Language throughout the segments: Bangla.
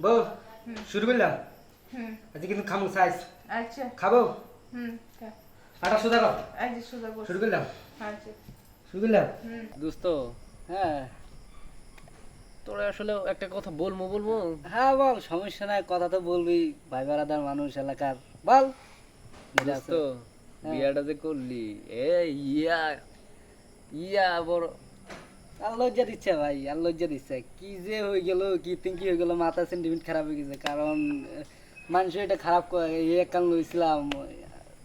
বউ শুরু করলাম? আজকে কিন্তু খামু সাইজ আচ্ছা। খাব? হুম আটা আচ্ছা সুদা বস। শুরু করলাম? আচ্ছা। শুরু করলাম? দোস্ত হ্যাঁ। তোরা আসলে একটা কথা বলব বলব? হ্যাঁ বল। সমস্যা নাই কথা তো বলবি। ভাই বারাদার মানুষ এলাকার। বল। দোস্ত বিয়াটা যে করলি এ ইয়া ইয়া বড় আর লজ্জা দিচ্ছে ভাই, আর লজ্জা দিচ্ছে। কি যে হয়ে গেল, কি think কি হয়ে গেল মাথা সেন্টিমেন্ট খারাপ হয়ে গেছে। কারণ মানুষ এটা খারাপ এক কান লইছিলাম,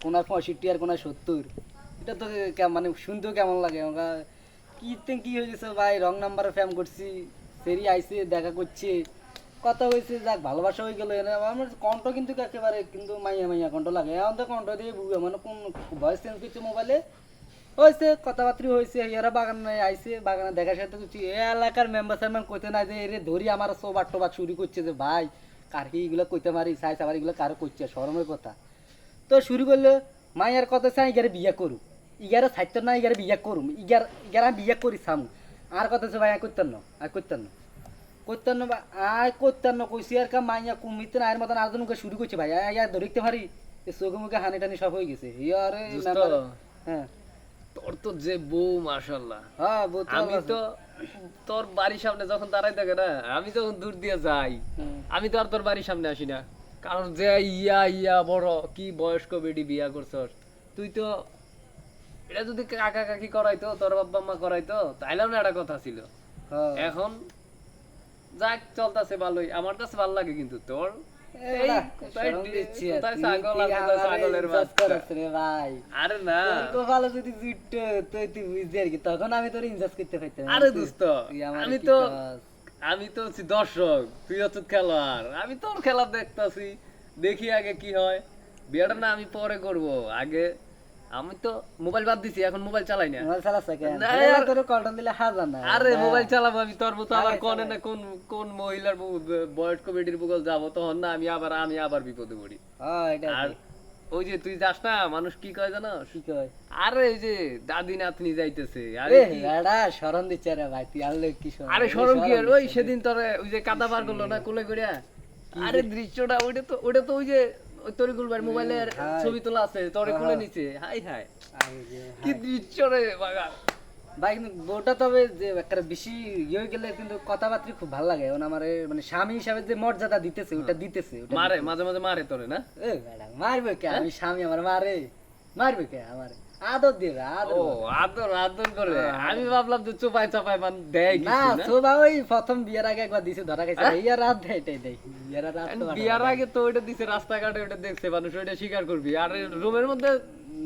কোনায় পঁয়ষট্টি আর কোনায় সত্তর। এটা তো মানে শুনতেও কেমন লাগে? আমরা কি think কি হয়ে গেছে ভাই? রং নাম্বারে ফ্যাম করছি সেরি আইসে দেখা করছে। কথা হয়েছে, যাক, ভালোবাসা হয়ে গেল। আমার কণ্ঠ কিন্তু একেবারে কিন্তু মাইয়া মাইয়া কণ্ঠ লাগে। এখন তো কণ্ঠ দিয়ে মানে কোন ভয়েস চেঞ্জ করছে মোবাইলে হয়েছে কথাবার্তা হয়েছে এরা বাগানে আইছে বাগানে দেখা সাথে করছি। এ এলাকার মেম্বার সারম্যান কইতে না যে এরে ধরি আমার সোবার টোবার চুরি করছে যে ভাই কার কি এগুলো কইতে মারি সাই সাবার এগুলো কারও করছে শরমের কথা। তো শুরু করলে মাইয়ার কথা চাই ইগারে বিয়া করু ইগারে সাহিত্য না ইগারে বিয়া করুম। ইগার ইগার আমি বিয়া করি সামু। আর কথা হচ্ছে ভাই করতেন না আর করতেন না। করতেন না আয় করতেন না কইছি আর কা মাইয়া কুমিতে না আর মতন আর জনকে শুরু করছে ভাই। আয় ধরিতে পারি? চোখে মুখে হানি টানি সব হয়ে গেছে। ইয়ারে হ্যাঁ। তোর তো যে বউ মাশাল্লাহ হ্যাঁ আমি তো তোর বাড়ির সামনে যখন দাঁড়াই থাকে না আমি যখন দূর দিয়ে যাই। আমি তো আর তোর বাড়ির সামনে আসি না। কারণ যে ইয়া ইয়া বড় কি বয়স্ক বেডি বিয়া করছস। তুই তো এটা যদি কাকা কাকি করাইতো তোর বাবা মা করাইতো তাইলেও না একটা কথা ছিল। হ্যাঁ। এখন যাক চলতেছে ভালোই। আমার কাছে ভালো লাগে কিন্তু তোর আর, না কপালে যদি জুটতো, তুই তুই বুঝতে আর কি, তখন আমি তোর ইনসাল্ট করতে পারতাম আরে দোস্ত আমি তো আমি তো হচ্ছি দর্শক তুই হচ্ছে খেলোয়াড় আমি তোর খেলা দেখতাছি দেখি আগে কি হয় বিয়েটা না আমি পরে করব আগে আমি তো মোবাইল বাদ দিছি এখন মোবাইল চালাই না মোবাইল কেন? না, তোর কলটা দিলে হাজার না। আরে হ্যাঁ। মোবাইল চালাবো আমি তোর মতো আবার কোন না কোন কোন মহিলার বুকল যাব তখন না আমি আবার আমি আবার বিপদে পড়ি হ্যাঁ, এটা আর ওই যে তুই যাস না মানুষ কি কয় জানো কি কয়? আরে ওই যে দাদি নাতনি যাইতেছে আরে এডা শরম দিচ্ছে রে ভাই, তুই আনলে কি শরম? আরে এই কি ওই সেদিন তোরে ওই যে কাদা পার করল না কোলে করিয়া আরে দৃশ্যটা ওইটা তো ওইটা তো ওই যে তরিকুল ভাই মোবাইলের ছবি তোলা আছে হ্যাঁ, হ্যাঁ। নিচে হাই হাই। কি দৃশ্য রে বাগা ভাই কিন্তু বউটা তবে যে একটা বেশি ইয়ে হয়ে গেলে কিন্তু কথাবার্তা খুব ভালো লাগে। ওন আমার মানে স্বামী হিসাবে যে মর্যাদা দিতেছে ওটা দিতেছে মারে মাঝে মাঝে মারে তোরে না? মারবে কে? আমি স্বামী আমার মারে। মারবে কে? আমার। আদর দেবে আদর ও আদর আদর করে। আমি ভাবলাম যে চোপাই চোপায় মান দেয় না কিছু না? সোবা ওই প্রথম বিয়ার আগে একবার দিছে ধরা গেছে আর রাত দেয় এটাই দেয়। ইয়ারা রাত বিয়ার আগে তো ওইটা দিছে রাস্তাঘাটে ওইটা দেখছে মানুষ ওইটা স্বীকার করবি। আর রুমের মধ্যে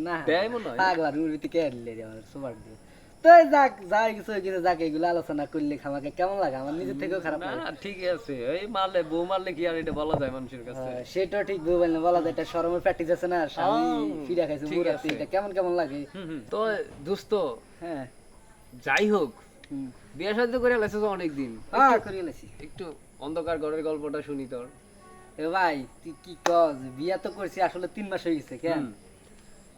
না। দেয় মনে হয়। পাগলা রুমের ভিতরে কে আনলে আমার সোবার দিয়ে তো যাক যাই কিছু গেছে যাক এগুলো আলোচনা করলে আমাকে। কেমন লাগে? আমার নিজের থেকেও খারাপ না ঠিক আছে। এই মারলে বউ মারলে কি আর এটা বলা যায় মানুষের কাছে? হ্যাঁ, ঠিক বউ বললে বলা যায়। এটা শরমের প্র্যাকটিস আছে না? স্বামী ফিরা খাইছে এটা কেমন কেমন লাগে। তো দোস্ত হ্যাঁ। যাই হোক। বিয়ে সাথে করে লেছে অনেক দিন হ্যাঁ লেছি একটু অন্ধকার ঘরের গল্পটা শুনি তোর। এ ভাই তুই কি কস? বিয়া তো করছি আসলে তিন মাস হয়ে গেছে কেন?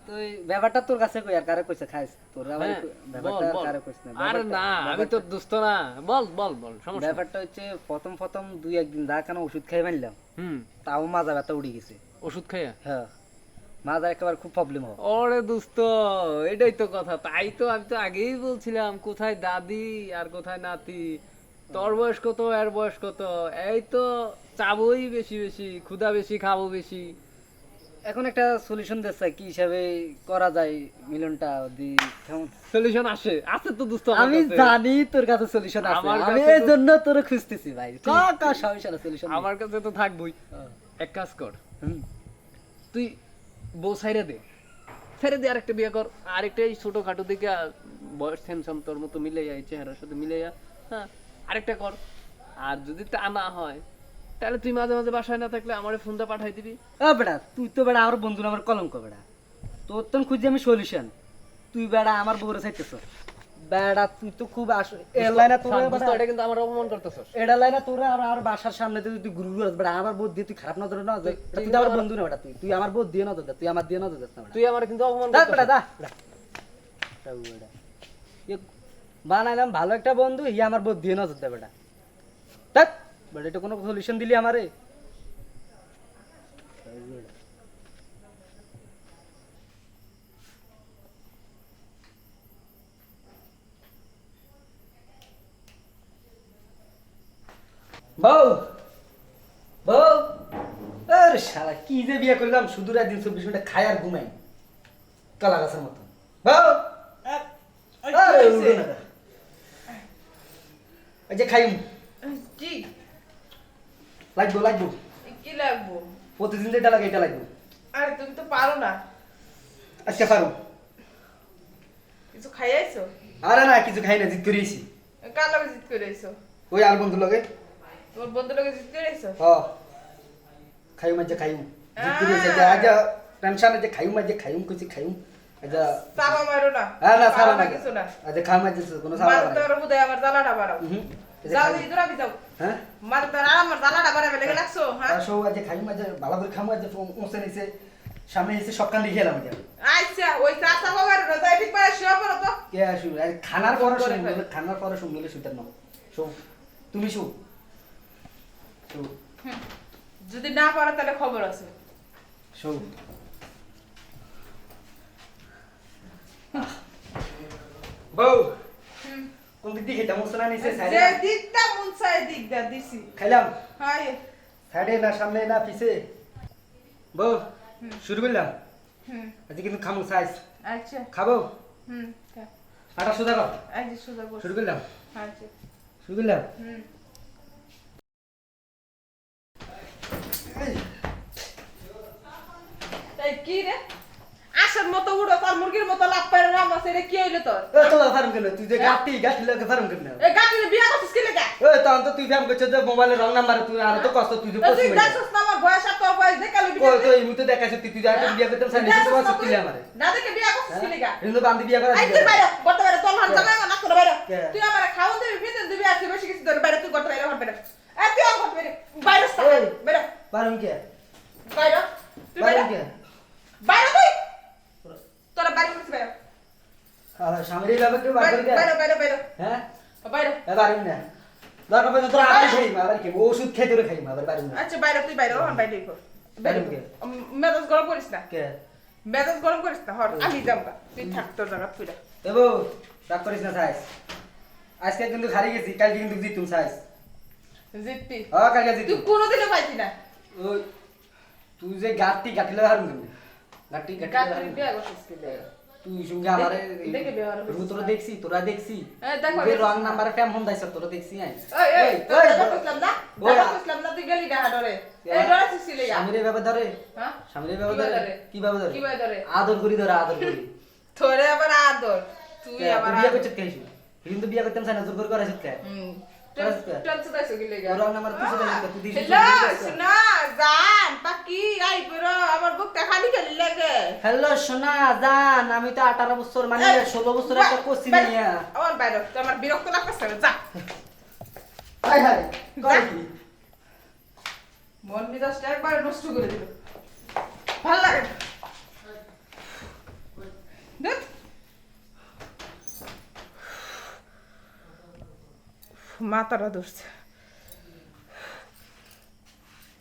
হুম। ব্যাপারটা তোর কাছে কই? আর কারে কইছে? খাইস? তোর আবার হ্যাঁ, ব্যাপারটা বল, বল। কারে কইছ না? আরে না আমি তোর দোস্ত না। বল বল বল সমস্যা ব্যাপারটা হচ্ছে প্রথম প্রথম দুই একদিন যা কেন ওষুধ খাই মানলাম হুম। তাও মাজা ব্যথা উড়ে গেছে। ওষুধ খাইয়া? হ্যাঁ। মাজা একেবারে খুব প্রবলেম হয় ওরে দোস্ত এটাই তো কথা। তাই তো আমি তো আগেই বলছিলাম কোথায় দাদি আর কোথায় নাতি? তোর বয়স কত এর বয়স কত? এই তো চাবই বেশি বেশি ক্ষুধা বেশি খাব বেশি। এখন একটা সলিউশন দিচ্ছে কি হিসাবে করা যায় মিলনটা? দি সলিউশন আসে। আছে তো দোস্ত আমি জানি তোর কাছে সলিউশন আছে। আমি এই জন্য তোর খুঁজতেছি ভাই। কাকা সমস্যা সলিউশন আমার কাছে তো থাকবই এক কাজ কর। তুই বউ সাইরে দে। ছেড়ে দে আরেকটা বিয়ে কর। আরেকটা এই ছোটখাটো দিকে বয়স হ্যান্ডসাম তোর মতো মিলে যায় চেহারার সাথে মিলে যা হ্যাঁ আরেকটা কর। আর যদি তা না হয় তাহলে তুই মাঝে মাঝে বাসায় না থাকলে আমার ফোনটা পাঠাই দিবি। ও বেটা তুই তো বেটা আমার বন্ধু আমার কলঙ্ক বেটা তোর তো খুঁজছি আমি সলিউশন। তুই বেটা আমার বউরে চাইতেছ। বেটা তুই তো খুব আস এলাইনা তোর দোস্ত, এটা কিন্তু আমার অপমান করতেছস। এটা লাইনা তোর আর আর বাসার সামনে দিয়ে তুই গুরু গুরু বেটা আমার বউ দিয়ে তুই খারাপ নজর না তুই তো আমার বন্ধু না বেটা তুই তুই আমার বউ দিয়ে নজর দে তুই আমার দিয়ে নজর দিস না তুই আমার কিন্তু অপমান দা করতেছস। বেটা দা বেটা। বানাইলাম ভালো একটা বন্ধু ইয়ে আমার বউ দিয়ে নজর দে বেটা দেখ বাট এটা কোনো সলিউশন দিলি আমারে? বউ বউ আরে শালা কি যে বিয়ে করলাম শুধু রাত দিন চব্বিশ ঘণ্টা খাই আর ঘুমাই। কালা গাছের মতো। বউ যে। খাইম। কি? লাগবো লাগবো। কি লাগবো? প্রতিদিন যেটা লাগে এটা লাগবো। আরে তুমি তো পারো না। আজকে পারো। কিছু খাইয়াইছো? আরে না কিছু খাই না জিত করেছি কার লগে জিত করে আইছো? ওই আর বন্ধু লগে। তোমার বন্ধু লগে জিত করে আইছো? হ। খাইম আজ খাইম জিত করেছি আজ আজ টেনশন আছে খাইম আজ খাইম কিছু খাইম আজ চাপা মারো না। হ্যাঁ না সারা না কিছু না। আজ খাম আজ কোনো সারা মার তোর বুদে আমার জ্বালাটা বাড়াও যাও দিদি দূরা যাও। হ্যাঁ? মার তোর আমার জ্বালাটা বাড়াবে লেগে লাগছো হ্যাঁ? আসো আজ খাইম আজ ভালো করে খাম আজ পৌঁছে নিছে সামনে এসে সব কান লিখে এলাম আচ্ছা ওই চাচা বাবার রোজা ঠিক পায় শুয়ে পড়ো তো। কে আসু? খানার পরে খানার পরে শুন গেলে শুতার না শো তুমি শো শো যদি না পারো তাহলে খবর আছে। শো বউ। কোন দিক দিয়ে মোসনা নিছে যে সাইডে দিকটা মন চাই দিকটা দিছি। খাইলাম হাই সাইডে না সামনে না পিছে? বউ শুরু করলাম? হুম। আজকে কিন্তু খামু সাইজ আচ্ছা। খাব? হুম। আটা সোজা কর। আজ সুদা বস শুরু করলাম? আচ্ছা। শুরু করলাম? হুম। কি রে? আসার মতো উড়ো তার মুরগির মতো লাভ পারে রাম আছে রে কি হইল তোর? এ তোলা ফার্ম কেন তুই যে গাটি গাটি লাগে ফার্ম কেন এই গাটিরে বিয়া করছিস কি লেগা? এ তখন তো তুই ফ্যাম করছিস যে মোবাইলে রং নাম্বার তুই আর তো কষ্ট তুই যে তুই দেখছিস না আমার বয়স আর তোর বয়স দেখালি কই তো এই মুতে দেখাছিস তুই তুই যাকে বিয়া করতে চাই নিছিস তোমার সত্যি আমারে। না দেখে বিয়া করছিস কি লেগা? কিন্তু বান্দি বিয়া করা আই তুই বাইরে গড়তে বাইরে তোর হাত জামাই না করে বাইরে? তুই আমার খাওন দিবি ফিতে দিবি আর তুই বেশি কিছু ধরে বাইরে তুই গড়তে বাইরে হট বাইরে। এ তুই আর গড়তে বাইরে বাইরে। বাইরে। পারুম কে? বাইরে তুই বাইরে। কে? বাইরে তুই? তোরা বাইরে করছিস বাইরে আর সামনে যাবে বার করে বাইরে বাইরে বাইরে হ্যাঁ? বাইরে এ পারুম না দরকার পড়লে তোরা আবার খাই আবার কি ওষুধ খেয়ে তোরে খাই আবার পারুম না আচ্ছা বাইরে তুই বাইরে হন বাইরে কর বাইরে বাইরে মেজাজ গরম করিস না। কে? মেজাজ গরম করিস না হর আমি যাব তুই থাক তোর জায়গা তুই দেবো রাগ করিস না সাইজ। আজকে কিন্তু হারিয়ে গেছি কালকে কিন্তু জিতুম সাইজ। জিততি হ্যাঁ কালকে তুই জিতুম কোনোদিনও পাইতি না। ওই তুই যে গাটি গাটিলে হারুম তুমি গাটি গাটি গাছরে বিয়া করছিস কি লেগা তুই সঙ্গে আমারে দেখে- তোরা দেখছি তোরা দেখছি। এ, দেখো, তুই দেখো। রং নাম্বারে ফ্যাম হন দাইছ তোরা দেখছি আই ওই এই তোর কইছিলাম না কইছিলাম না তুই গেলি না এই স্বামীরে ভাবে ধরে? হ্যাঁ? স্বামীরে ভাবে কীভাবে ধরে? ধরে? কি ভাবে ধরে? কীভাবে ধরে? আদর করি ধরে আদর করি। তোরে আবার আদর। তুই আবার বিয়ে। করছিস কে? কিন্তু বিয়ে করতাম সানা জোর করে করাছিস কে? হুম। হ্যালো জোর করে করাছিস। শোনা জান পাকি আই পুরো আমার বুকটা খালি খালি লাগে হ্যালো সোনা জান আমি তো আঠারো বছর মানে ষোলো বছর একটা করছি বাইরে, আমার বাইরে বিরক্ত লাগতেছে যা? মন মেজাজটা একবার নষ্ট করে দিল। ভালো লাগে মাথাটা ধরছে